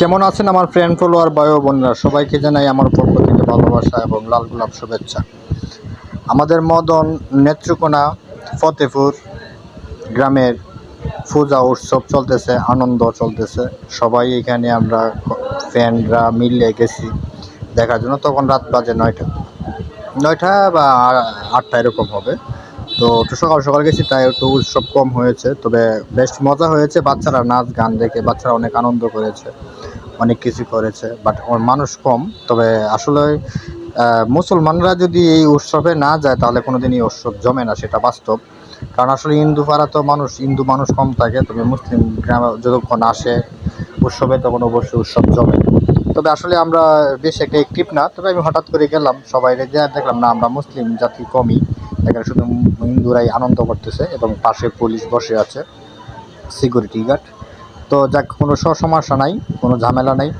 কেমন আছেন আমার ফ্রেন্ড ফলোয়ার বায়ু বোনরা? সবাইকে জানাই আমার পক্ষ থেকে ভালোবাসা এবং লাল গোলাপ শুভেচ্ছা। আমাদের মদন নেত্রকোনা, ফতেপুর গ্রামের পূজা উৎসব চলতেছে, আনন্দ চলতেছে। সবাই এখানে আমরা ফ্রেন্ডরা মিলে গেছি দেখার জন্য। তখন রাত বাজে নয়টা। নয়টা বা আটটা এরকম হবে। তো একটু সকাল সকাল গেছি, তাই একটু উৎসব কম হয়েছে। তবে বেশ মজা হয়েছে। বাচ্চারা নাচ, গান দেখে বাচ্চারা অনেক আনন্দ করেছে। অনেক কিছু করেছে বাট মানুষ কম। তবে আসলে মুসলমানরা যদি এই উৎসবে না যায়, তাহলে কোনোদিন এই উৎসব জমে না, সেটা বাস্তব। কারণ আসলে হিন্দু পাড়া তো মানুষ, হিন্দু মানুষ কম থাকে, তবে মুসলিম গ্রামে যতক্ষণ আসে, উৎসবে তখন অবশ্যই উৎসব জমে। তবে আসলে আমরা বেশ একটা অ্যাক্টিভ না, তবে আমি হঠাৎ করে গেলাম, সবাই যা দেখলাম, না, আমরা মুসলিম জাতি কমই। এখানে শুধু হিন্দুরাই আনন্দ করতেছে, এবং পাশে পুলিশ বসে আছে সিকিউরিটি গার্ড তো যাক কোনো সমস্যা নাই কোনো ঝামেলা নাই।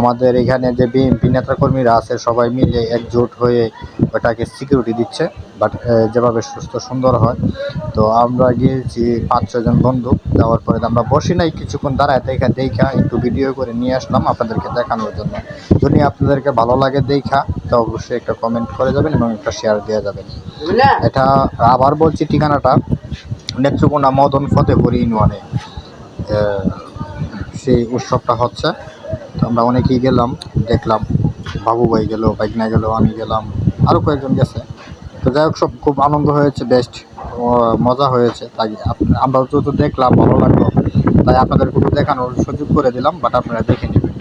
আমাদের এখানে যে বিএনপি নেতাকর্মীরা আছে সবাই মিলে একজোট হয়ে ওটাকে সিকিউরিটি দিচ্ছে বাট যেভাবে সুস্থ সুন্দর হয়। তো আমরা গিয়েছি পাঁচ ছজন বন্ধু যাওয়ার পরে আমরা বসি নাই কিছুক্ষণ দাঁড়ায় দেখা দেখা একটু ভিডিও করে নিয়ে আসলাম আপনাদেরকে দেখানোর জন্য। যদি আপনাদেরকে ভালো লাগে দেখা তো অবশ্যই একটা কমেন্ট করে যাবেন এবং একটা শেয়ার দেওয়া যাবেন। এটা আবার বলছি ঠিকানাটা নেত্রকোনা মদন ফতেপুর ইউনিয়নে। সেই উৎসবটা হচ্ছে। তো আমরা অনেকেই গেলাম দেখলাম বাবু ভাই গেল বাইকনা গেল আমি গেলাম আরও কয়েকজন গেছে। তো যাই হোক সব খুব আনন্দ হয়েছে বেস্ট মজা হয়েছে। তাই আমরা তো দেখলাম ভালো লাগল। তাই আপনাদের একটু দেখানোর সুযোগ করে দিলাম বাট আপনারা দেখে নেবেন।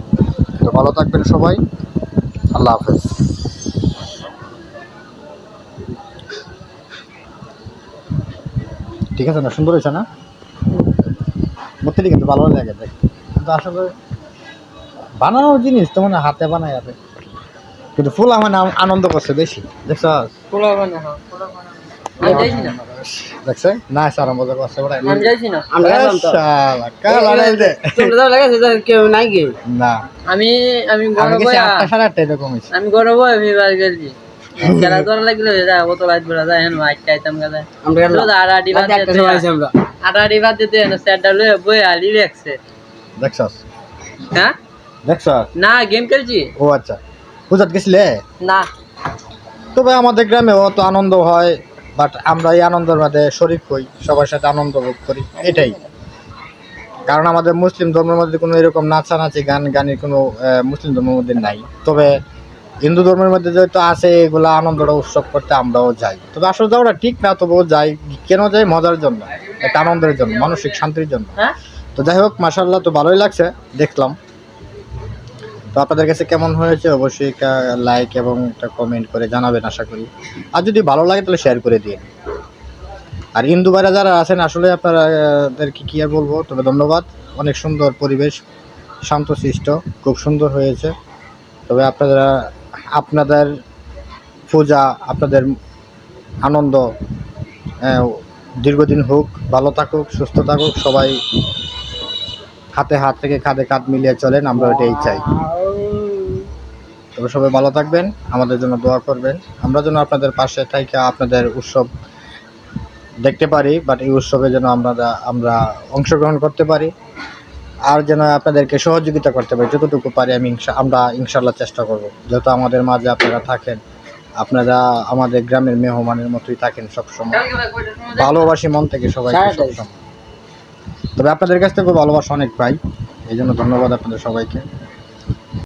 তো ভালো থাকবেন সবাই। আল্লাহ হাফেজ। ঠিক আছে না? সুন্দর হয়েছে না? মূর্তিটি কিন্তু ভালো লাগে দেখতে। কিন্তু আসলে বানানোর জিনিস তো মানে হাতে বানায় যাবে কিন্তু ফুল আমার আনন্দ করছে বেশি। দেখছ? বানা হ্যাঁ। আমি দেখছে? না স্যার মজা করছে ওরা আমি যাইছি না। আমরা গেলাম তো। শালা, কাল আড়াই দে। তোমরা যাও লাগাইছে তো কেউ নাই গে না। আমি আমি আমি গরব গেছি আটটা সাড়ে এরকম হয়েছে। আমি গরব এবার গেছি। খেলা ধরা লাগলে যা কত লাইট বেড়া যায় হেন মাইক খাইতাম গাদা আমরা গেলাম। রোজ আড়াআড়ি বাদ রাতে একটা সময় আইছি আমরা। আড়াআড়ি বাদ দিতে হেন স্যারটা বই আলি রাখছে দেখছস হ্যাঁ? দেখছস না গেম খেলছি। ও আচ্ছা। পূজাত গেছিলে? না। তবে আমাদের গ্রামে অত আনন্দ হয় বাট আমরা এই আনন্দের মধ্যে শরিক হই সবার সাথে আনন্দ ভোগ করি এটাই। কারণ আমাদের মুসলিম ধর্মের মধ্যে কোনো এরকম নাচানাচি গান গানের কোনো মুসলিম ধর্মের মধ্যে নাই। তবে হিন্দু ধর্মের মধ্যে যেহেতু আছে এগুলো আনন্দটা উৎসব করতে আমরাও যাই। তবে আসলে যাওয়াটা ঠিক না তবুও যাই। কেন যাই? মজার জন্য একটা আনন্দের জন্য মানসিক শান্তির জন্য। হ্যাঁ? তো যাই হোক মাসাল্লাহ তো ভালোই লাগছে, দেখলাম। তো আপনাদের কাছে কেমন হয়েছে অবশ্যই লাইক এবং কমেন্ট করে জানাবেন আশা করি। আর যদি ভালো লাগে তাহলে শেয়ার করে দিন। আর হিন্দু ভাইরা যারা আছেন, আসলে আপনারাদেরকে কি আর বলব, তবে ধন্যবাদ। অনেক সুন্দর পরিবেশ, শান্ত শান্তশিষ্ট খুব সুন্দর হয়েছে। তবে আপনারা, আপনাদের পূজা, আপনাদের আনন্দ দীর্ঘদিন হোক, ভালো থাকুক, সুস্থ থাকুক, সবাই হাতে হাত থেকে কাঁধে কাঁধ মিলিয়ে চলেন আমরা ওইটাই চাই। তবে সবাই ভালো থাকবেন আমাদের জন্য দোয়া করবেন। আমরা যেন আপনাদের পাশে থেকে আপনাদের উৎসব দেখতে পারি বাট এই উৎসবে যেন আমরা আমরা অংশগ্রহণ করতে পারি। আর যেন আপনাদেরকে সহযোগিতা করতে পারি যতটুকু পারি আমি আমরা ইনশাল্লাহ চেষ্টা করব। যেহেতু আমাদের মাঝে আপনারা থাকেন আপনারা আমাদের গ্রামের মেহমানের মতোই থাকেন সবসময়। ভালোবাসি মন থেকে সবাই। সবসময়। তবে আপনাদের কাছ থেকে ভালোবাসা অনেক পাই। এই জন্য ধন্যবাদ আপনাদের সবাইকে।